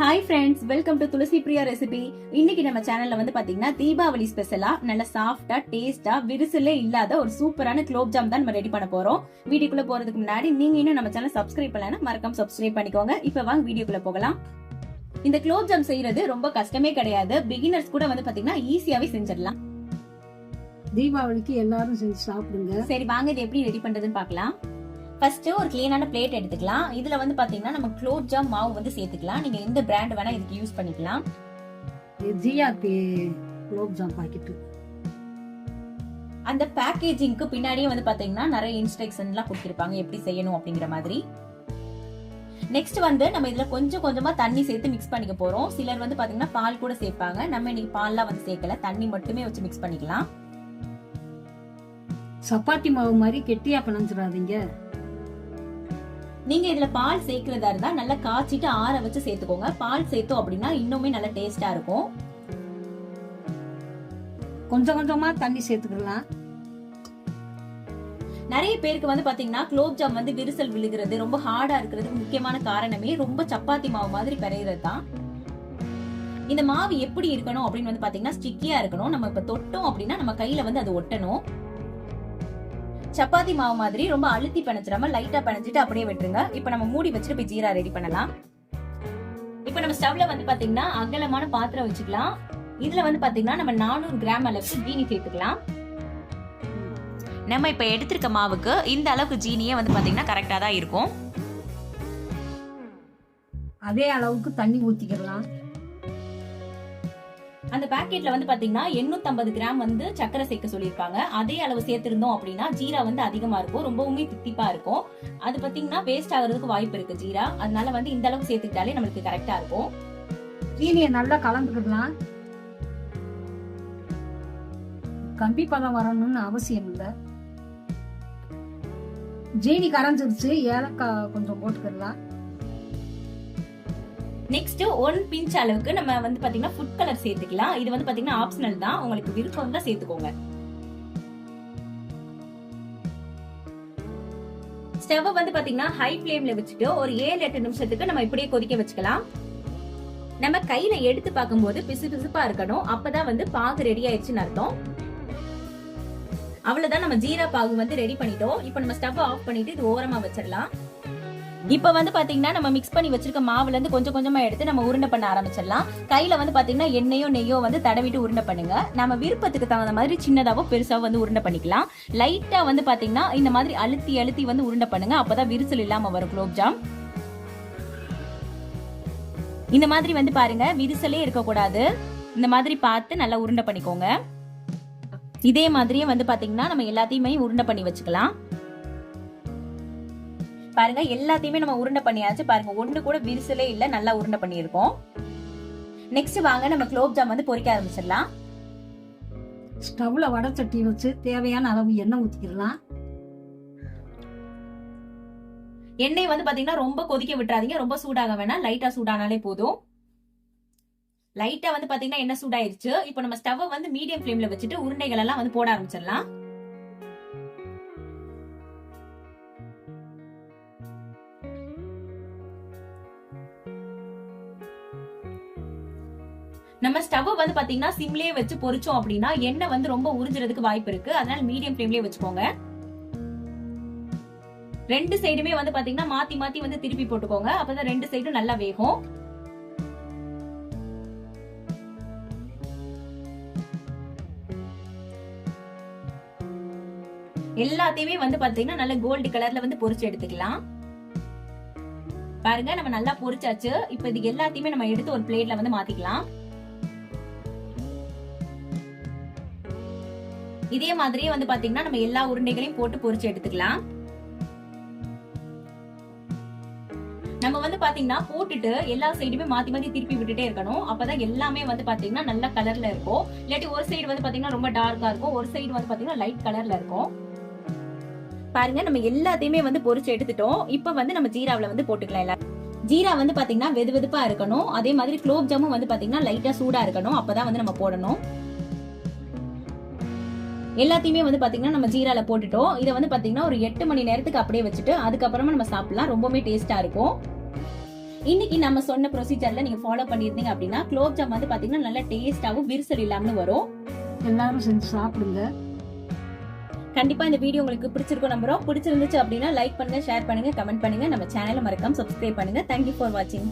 Hi friends welcome to Tulasi Priya recipe இன்னைக்கு நம்ம சேனல்ல வந்து பாத்தீங்கன்னா தீபாவளி ஸ்பெஷலா நல்ல சாஃப்டா டேஸ்டா விரிசலே இல்லாத ஒரு சூப்பரான குலோப் ஜாம் தான் நம்ம ரெடி பண்ண போறோம். வீடியோக்குள்ள போறதுக்கு முன்னாடி நீங்க இன்னும் நம்ம சேனல் சப்ஸ்கிரைப் பண்ணலன்னா மறக்காம சப்ஸ்கிரைப் பண்ணிக்கோங்க. இப்ப வாங்க வீடியோக்குள்ள போகலாம். இந்த குலோப் ஜாம் செய்யறது ரொம்ப கஷ்டமே கிடையாது. பிகினர்ஸ் கூட வந்து பாத்தீங்கன்னா ஈஸியாவே செஞ்சிடலாம். தீபாவளிக்கு எல்லாரும் செஞ்சு சாப்பிடுங்க. சரி வாங்க இது எப்படி ரெடி பண்றதுன்னு பார்க்கலாம் ஃபர்ஸ்ட் ஒரு கிளீனான பிளேட் எடுத்துக்கலாம். இதுல வந்து பாத்தீங்கன்னா நம்ம குலோப் ஜாம் மாவு வந்து சேர்த்துக்கலாம். நீங்க எந்த பிராண்ட் வேணா இதுக்கு யூஸ் பண்ணிக்கலாம். ஜிஆர்பி குலோப் ஜாம் பாக்கெட்டு அந்த பேக்கேஜிங்க்கு பின்னாடியே வந்து பாத்தீங்கன்னா நிறைய இன்ஸ்ட்ரக்ஷன்லாம் கொடுத்திருப்பாங்க. எப்படி செய்யணும் அப்படிங்கிற மாதிரி. நெக்ஸ்ட் வந்து நம்ம இதுல கொஞ்சம் கொஞ்சமா தண்ணி சேர்த்து மிக்ஸ் பண்ணிக்க போறோம். சிலர் வந்து பாத்தீங்கன்னா பால் கூட சேர்ப்பாங்க. நம்ம இன்னைக்கு பால்லாம் வந்து சேர்க்கல. தண்ணி மட்டுமே வச்சு மிக்ஸ் பண்ணிக்கலாம். சப்பாத்தி மாவு மாதிரி கெட்டியா பிணைஞ்சிடாதீங்க நீங்க இதுல பால் சேர்க்கிறதா இருந்தா நல்லா காய்ச்சிட்டு ஆற வச்சு சேர்த்துக்கோங்க. பால் சேர்த்தோம் அப்படின்னா இன்னுமே நல்லா டேஸ்டா இருக்கும். கொஞ்சம் கொஞ்சமா தண்ணி சேர்த்துக்கலாம். நிறைய பேருக்கு வந்து பாத்தீங்கன்னா குலோப் ஜாம் வந்து விரிசல் விழுகிறது ரொம்ப ஹார்டா இருக்கிறதுக்கு முக்கியமான காரணமே ரொம்ப சப்பாத்தி மாவு மாதிரி பிறையிறது தான். இந்த மாவு எப்படி இருக்கணும் அப்படின்னு வந்து பாத்தீங்கன்னா ஸ்டிக்கியா இருக்கணும். நம்ம இப்ப தொட்டோம் அப்படின்னா நம்ம கையில வந்து அது ஒட்டணும். சப்பாத்தி மாவு மாதிரி ரொம்ப அழுத்தி பிணைச்சிடாம லைட்டா பிணைஞ்சிட்டு அப்படியே விட்டுருங்க. இப்ப நம்ம மூடி வச்சுட்டு போய் ஜீரா ரெடி பண்ணலாம். இப்ப நம்ம ஸ்டவ்ல வந்து பாத்தீங்கன்னா அகலமான பாத்திரம் வச்சுக்கலாம். இதுல வந்து பாத்தீங்கன்னா நம்ம நானூறு கிராம் அளவுக்கு ஜீனி சேர்த்துக்கலாம். நம்ம இப்ப எடுத்திருக்க மாவுக்கு இந்த அளவுக்கு ஜீனியே வந்து பாத்தீங்கன்னா கரெக்டா தான் இருக்கும். அதே அளவுக்கு தண்ணி ஊத்திக்கலாம். அந்த பேக்கெட்ல வந்து பாத்தீங்கன்னா 850 கிராம் வந்து சக்கரை சேர்க்க சொல்லியிருப்பாங்க அதே அளவு சேர்த்திருந்தோம் அப்படின்னா ஜீரா வந்து அதிகமா இருக்கும். ரொம்பவுமே தித்திப்பா இருக்கும். அது பாத்தீங்கன்னா வேஸ்ட் ஆகுறதுக்கு வாய்ப்பு இருக்கு ஜீரா. அதனால வந்து இந்த அளவுக்கு சேர்த்துக்கிட்டாலே நம்மளுக்கு கரெக்டா இருக்கும். சீனியை நல்லா கலந்துக்கலாம் கம்பி பதம் வரணும்னு அவசியம் இல்லை. ஜீனி கரைஞ்சிருச்சு. ஏலக்காய் கொஞ்சம் போட்டுக்கிடலாம். நெக்ஸ்ட் ஒன் பிஞ்ச் அளவுக்கு நம்ம வந்து பாத்தீங்கன்னா ஃபுட் கலர் சேர்த்துக்கலாம். இது வந்து பாத்தீங்கன்னா ஆப்ஷனல் தான். உங்களுக்கு விருப்பம் தான் சேர்த்துக்கோங்க. ஸ்டவ் வந்து பாத்தீங்கன்னா ஹை ஃப்ளேம்ல வச்சுட்டு ஒரு ஏழு எட்டு நிமிஷத்துக்கு நம்ம இப்படியே கொதிக்க வச்சுக்கலாம். நம்ம கையில எடுத்து பார்க்கும்போது பிசு பிசுப்பா இருக்கணும். அப்பதான் வந்து பாகு ரெடி ஆயிடுச்சுன்னு அர்த்தம். அவ்வளவுதான் நம்ம ஜீரா பாகு வந்து ரெடி பண்ணிட்டோம். இப்போ நம்ம ஸ்டவ் ஆஃப் பண்ணிட்டு இது ஓரமா வச்சிடலாம். இப்ப வந்து பாத்தீங்கன்னா நம்ம மிக்ஸ் பண்ணி வச்சிருக்க மாவுல இருந்து கொஞ்சம் கொஞ்சமா எடுத்து நம்ம உருண்டை பண்ண ஆரம்பிச்சிடலாம். கையில வந்து பாத்தீங்கன்னா எண்ணெயோ நெய்யோ வந்து தடவிட்டு உருண்டை பண்ணுங்க. நம்ம விருப்பத்துக்கு தகுந்த மாதிரி சின்னதாவோ பெருசாவோ வந்து உருண்டை பண்ணிக்கலாம். லைட்டா வந்து பாத்தீங்கன்னா இந்த மாதிரி அழுத்தி அழுத்தி வந்து உருண்டை பண்ணுங்க. அப்பதான் விரிசல் இல்லாம வரும் குலோப்ஜாம் இந்த மாதிரி வந்து பாருங்க விரிசலே இருக்கக்கூடாது. இந்த மாதிரி பார்த்து நல்லா உருண்டை பண்ணிக்கோங்க. இதே மாதிரியே வந்து பாத்தீங்கன்னா நம்ம எல்லாத்தையுமே உருண்டை பண்ணி வச்சுக்கலாம். பாருங்க எல்லாத்தையுமே நம்ம உருண்டை பண்ணியாச்சு பாருங்க. ஒண்ணு கூட விரிசலே இல்ல நல்லா உருண்டை பண்ணியிருக்கோம். நெக்ஸ்ட் வாங்க நம்ம குலோப் ஜாம் வந்து பொரிக்க ஆரம்பிச்சிடலாம். ஸ்டவ்ல வடை சட்டி வச்சு தேவையான அளவு எண்ணெய் ஊத்திக்கிடலாம். எண்ணெய் வந்து பாத்தீங்கன்னா ரொம்ப கொதிக்க விட்டுறாதீங்க. ரொம்ப சூடாக வேணாம். லைட்டா சூடானாலே போதும். லைட்டா வந்து பாத்தீங்கன்னா எண்ணெய் சூடாயிருச்சு. இப்போ நம்ம ஸ்டவ் வந்து மீடியம் ஃப்ளேம்ல வச்சுட்டு உருண்டைகள் எல்லாம் வந்து போட ஆரம்பிச்சிடலாம். நம்ம ஸ்டவ் வந்து பாத்தீங்கன்னா சிம்லயே வச்சு பொரிச்சோம் அப்படின்னா எண்ணெய் வந்து ரொம்ப உறிஞ்சிறதுக்கு வாய்ப்பு இருக்கு. அதனால மீடியம் ஃப்ளேம்லயே வச்சுக்கோங்க. ரெண்டு சைடுமே வந்து பாத்தீங்கன்னா மாத்தி மாத்தி வந்து திருப்பி போட்டுக்கோங்க. அப்பதான் ரெண்டு சைடும் நல்லா வேகும். எல்லாத்தையுமே வந்து பாத்தீங்கன்னா நல்ல கோல்டு கலர்ல வந்து பொரிச்சு எடுத்துக்கலாம். பாருங்க நம்ம நல்லா பொரிச்சாச்சு. இப்ப இது எல்லாத்தையுமே நம்ம எடுத்து ஒரு பிளேட்ல வந்து மாத்திக்கலாம். இதே மாதிரியே வந்து பாத்தீங்கன்னா நம்ம எல்லா உருண்டைகளையும் போட்டு பொரிச்சு எடுத்துக்கலாம். நம்ம வந்து பாத்தீங்கன்னா போட்டுட்டு எல்லா சைடுமே மாத்தி மாத்தி திருப்பி விட்டுட்டே இருக்கணும். அப்பதான் எல்லாமே வந்து பாத்தீங்கன்னா நல்ல கலர்ல இருக்கும். இல்லாட்டி ஒரு சைடு வந்து பாத்தீங்கன்னா ரொம்ப டார்க்கா இருக்கும். ஒரு சைடு வந்து பாத்தீங்கன்னா லைட் கலர்ல இருக்கும். பாருங்க நம்ம எல்லாத்தையுமே வந்து பொறிச்சு எடுத்துட்டோம். இப்ப வந்து நம்ம ஜீராவில வந்து போட்டுக்கலாம் எல்லாரும் ஜீரா வந்து பாத்தீங்கன்னா வெது வெதுப்பா இருக்கணும். அதே மாதிரி குலோப் ஜாமும் வந்து பாத்தீங்கன்னா லைட்டா சூடா இருக்கணும். அப்பதான் வந்து நம்ம போடணும். எல்லாத்தையுமே வந்து பாத்தீங்கன்னா நம்ம ஜீரால போட்டுட்டோம். இதை வந்து பாத்தீங்கன்னா ஒரு எட்டு மணி நேரத்துக்கு அப்படியே வச்சுட்டு அதுக்கப்புறமா நம்ம சாப்பிடலாம். ரொம்பவுமே டேஸ்டா இருக்கும். இன்னைக்கு நம்ம சொன்ன ப்ரொசீஜர்ல நீங்க ஃபாலோ பண்ணிருந்தீங்க அப்படின்னா குலோப் ஜாம் வந்து பாத்தீங்கன்னா நல்ல டேஸ்டாவும் விரிசல் இல்லாம வரும். எல்லாரும் செஞ்சு சாப்பிடுங்க. கண்டிப்பா இந்த வீடியோ உங்களுக்கு பிடிச்சிருக்கும் நம்புறோம். பிடிச்சிருந்துச்சு அப்படின்னா லைக் பண்ணுங்க ஷேர் பண்ணுங்க கமெண்ட் பண்ணுங்க. நம்ம சேனலை மறக்காம சப்ஸ்கிரைப் பண்ணுங்க. தேங்க்யூ ஃபார் வாட்சிங்